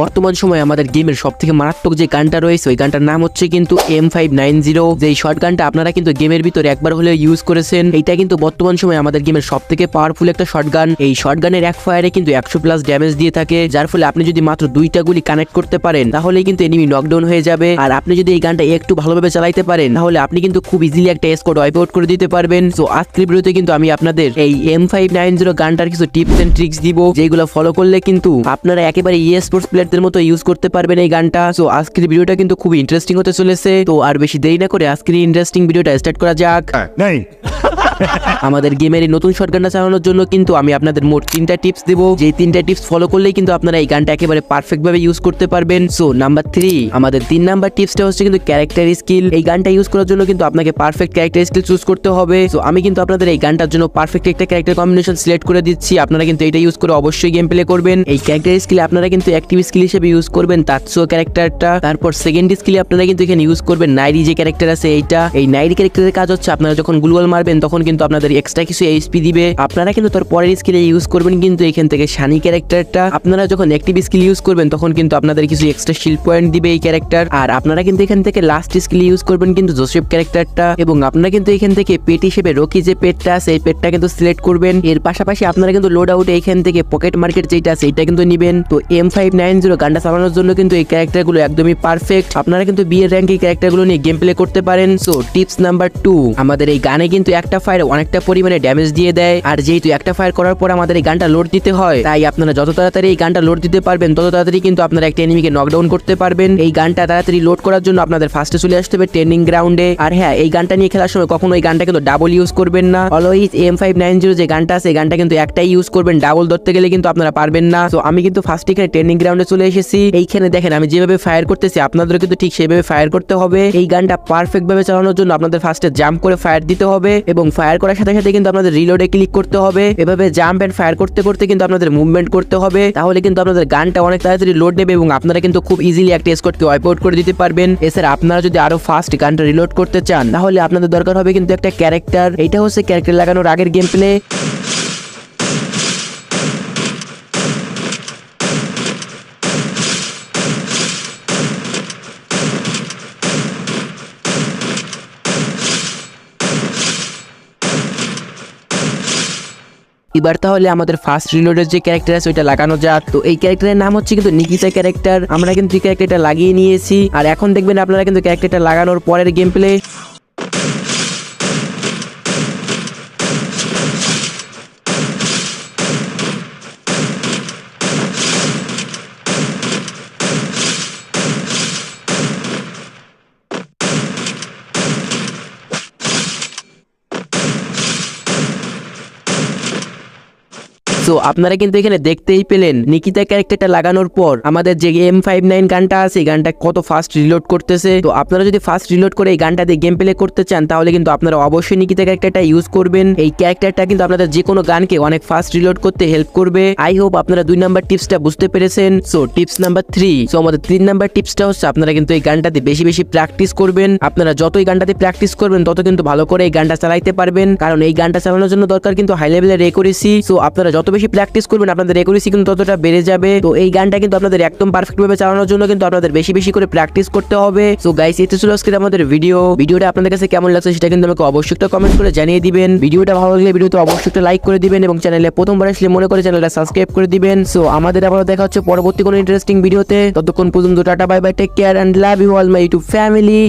বর্তমান সময়ে আমাদের গেমের সব থেকে মারাত্মক যে গানটা রয়েছে, ওই গানটার নাম হচ্ছে কিন্তু এম ফাইভ নাইন জিরো যে শর্ট গানটা আপনারা কিন্তু গেমের ভিতরে একবার হলেও ইউজ করেছেন এটা কিন্তু বর্তমান সময়ে আমাদের গেমের সব থেকে পাওয়ারফুল একটা শর্ট গান এই শর্ট গানের এক ফায়ারে কিন্তু একশো প্লাস ড্যামেজ দিয়ে থাকে, যার ফলে আপনি যদি মাত্র দুইটা গুলি কানেক্ট করতে পারেন, তাহলেই কিন্তু এনিমি নকডাউন হয়ে যাবে। আর আপনি যদি এই গানটা একটু ভালোভাবে চালাইতে পারেন, তাহলে আপনি কিন্তু খুব ইজিলি একটা স্কোর ওয়াইপ আউট করে দিতে পারবেন। তো আজকের ভিডিওতে কিন্তু আমি আপনাদের এই এম ফাইভ নাইন জিরো গানটার কিছু টিপস এন্ড ট্রিক্স দিব যেগুলো ফলো করলে কিন্তু আপনারা একেবারে ই স্পোর্টস প্লেয়ারদের মতো ইউজ করতে পারবেন এই গানটা। সো আজকের ভিডিওটা কিন্তু খুব ইন্টারেস্টিং হতে চলেছে। তো আর বেশি দেরি না করে আজকের ইন্টারেস্টিং ভিডিওটা স্টার্ট করা যাক। नहीं আমাদের গেমের এই নতুন শর্ট গানটা চালানোর জন্য কিন্তু আমি আপনাদের মোট তিনটা টিপস দেবো। যে তিনটা টিপস ফলো করলেই কিন্তু আপনারা এই গানটা একেবারে পারফেক্ট ভাবে ইউজ করতে পারবেন। সো নাম্বার থ্রি আমাদের তিন নাম্বার টিপসটা হচ্ছে কিন্তু ক্যারেক্টার স্কিল এই গানটা ইউজ করার জন্য কিন্তু আপনাকে পারফেক্ট ক্যারেক্টার স্কিল চুজ করতে হবে। সো আমি কিন্তু আপনাদের এই গানটার জন্য পারফেক্ট একটা ক্যারেক্টার কম্বিনেশন সিলেক্ট করে দিচ্ছি। আপনারা কিন্তু এটা ইউজ করে অবশ্যই গেম প্লে করবেন। এই ক্যারেক্টার স্কিল আপনারা কিন্তু অ্যাক্টিভ স্কিল হিসেবে ইউজ করবেন তাৎসো ক্যারেক্টারটা তারপর সেকেন্ড স্কিল আপনারা কিন্তু এখানে ইউজ করবেন। নাইরি যে ক্যারেক্টার আছে এইটা। এই নাইরি ক্যারেক্টারের কাজ হচ্ছে আপনারা যখন গ্লুয়াল মারবেন তখন কিন্তু আপনাদের এক্সট্রা কিছু এইচপি দিবে। আপনারা কিন্তু তার পরের স্কিলে ইউজ করবেন কিন্তু এখান থেকে শানি ক্যারেক্টারটা আপনারা যখন অ্যাক্টিভ স্কিল ইউজ করবেন, তখন কিন্তু আপনাদের কিছু এক্সট্রা শিল্ড পয়েন্ট দিবে এই ক্যারেক্টার আর আপনারা কিন্তু এখান থেকে লাস্ট স্কিল ইউজ করবেন কিন্তু জোসেফ ক্যারেক্টারটা এবং আপনারা কিন্তু এখান থেকে পেট হিসেবে রকি যে পেটটা আছে, এই পেটটা কিন্তু সিলেক্ট করবেন। এর পাশাপাশি আপনারা কিন্তু লোড আউট এইখান থেকে পকেট মার্কেট যেটা আছে, এটা কিন্তু নিবেন। তো এম ফাইভ নাইন জিরো গানটা চালানোর জন্য কিন্তু এই ক্যারেক্টারগুলো একদমই পারফেক্ট আপনারা কিন্তু বিয়ের র্যাঙ্ক এই ক্যারেক্টারগুলো নিয়ে গেম প্লে করতে পারেন। সো টিপস নাম্বার টু আমাদের এই গানে কিন্তু একটা ফায়ার অনেকটা পরিমাণে ড্যামেজ দিয়ে দেয়। আর যেহেতু একটা ফায়ার করার পর আমাদের এই গানটা লোড দিতে হয়, তাই আপনারা যত তাড়াতাড়ি এই গানটা লোড দিতে পারবেন, তত তাড়াতাড়ি কিন্তু আপনারা একটা এনিমিকে নকডাউন করতে পারবেন। এই গানটা তাড়াতাড়ি লোড করার জন্য আপনাদের ফার্স্টে চলে আসতে হবে ট্রেনিং গ্রাউন্ডে আর হ্যাঁ এই গানটা নিয়ে খেলার সময় কখনো এই গানটা কিন্তু ডাবল ইউজ করবেন না। Always M five nine zero যে গানটা আছে, এই গানটা কিন্তু একটাই ইউজ করবেন। ডাবল ধরতে গেলে কিন্তু আপনারা পারবেন না। তো আমি কিন্তু ফার্স্ট এখানে ট্রেনিং গ্রাউন্ডে চলে এসেছি। এইখানে দেখেন, আমি যেভাবে ফায়ার করতেছি, আপনাদেরও কিন্তু ঠিক সেভাবে ফায়ার করতে হবে। এই গানটা পারফেক্ট ভাবে চালানোর জন্য আপনাদের ফার্স্টে জাম্প করে ফায়ার দিতে হবে এবং ফায়ার করার সাথে সাথে কিন্তু আপনাদের রিলোডে ক্লিক করতে হবে। এভাবে জাম্প অ্যান্ড ফায়ার করতে করতে কিন্তু আপনাদের মুভমেন্ট করতে হবে। তাহলে কিন্তু আপনাদের গানটা অনেক তাড়াতাড়ি লোড নেবে এবং আপনারা কিন্তু খুব ইজিলি একটা স্কোয়াডকে ওয়াইপ আউট করে দিতে পারবেন। এছাড়া আপনারা যদি আরও ফাস্ট গানটা রিলোড করতে চান, তাহলে আপনাদের দরকার হবে কিন্তু একটা ক্যারেক্টার এটা হচ্ছে ক্যারেক্টার লাগানোর আগের গেম প্লে এবার তাহলে আমাদের ফার্স্ট রিলোডের যে ক্যারেক্টার আছে, ওইটা লাগানো যাক। তো এই ক্যারেক্টারের নাম হচ্ছে কিন্তু নিকিতা ক্যারেক্টার আমরা কিন্তু এই ক্যারেক্টারটা লাগিয়ে নিয়েছি। আর এখন দেখবেন আপনারা কিন্তু ক্যারেক্টারটা লাগানোর পরের গেম প্লে তো আপনারা কিন্তু এখানে দেখতেই পেলেন নিকিতা ক্যারেক্টারটা লাগানোর পর আমাদের যে এম ফাইভ নাইন গানটা আছে গানটা কত ফাস্ট রিলোড করতেছে। তো আপনারা যদি ফাস্ট রিলোড করে এই গানটা দিয়ে গেম প্লে করতে চান, তাহলে কিন্তু আপনারা অবশ্যই নিকিতা ক্যারেক্টারটা ইউজ করবেন। এই ক্যারেক্টারটা কিন্তু আপনাদের যে কোনো গানকে অনেক ফাস্ট রিলোড করতে হেল্প করবে। আই হোপ আপনারা দুই নাম্বার টিপসটা বুঝতে পেরেছেন। So tips number three so আমাদের তিন নাম্বার টিপসটা হচ্ছে আপনারা কিন্তু এই গানটাতে বেশি বেশি প্র্যাকটিস করবেন। আপনারা যত এই গানটাতে প্র্যাকটিস করবেন, তত কিন্তু ভালো করে এই গানটা চালাইতে পারবেন। কারণ এই গানটা চালানোর জন্য দরকার কিন্তু হাই লেভেলের রেকোরেসি সো আপনারা যত বেশি প্র্যাকটিস করবেন, আপনাদের রেকোরেসি কিন্তু ততটা বেড়ে যাবে। তো এই গানটা কিন্তু আপনাদের একদম পারফেক্ট ভাবে চালানোর জন্য কিন্তু আপনাদের বেশি বেশি করে প্র্যাকটিস করতে হবে। সো গাইস এতে ছিল আজকে আমাদের ভিডিও ভিডিওটা আপনাদের কাছে কেমন লাগছে সেটা কিন্তু আমাকে অবশ্যই একটা কমেন্ট করে জানিয়ে দিবেন। ভিডিওটা ভালো লাগলে ভিডিওতে অবশ্যই একটা লাইক করে দিবেন এবং চ্যানেলে প্রথমবার আসলে মনে করে চ্যানেলটা সাবস্ক্রাইব করে দিবেন। সো আমাদের আবার দেখা হচ্ছে পরবর্তী কোনো ইন্টারেস্টিং ভিডিওতে ততক্ষণ পর্যন্ত tata bye bye take care and love you all my YouTube family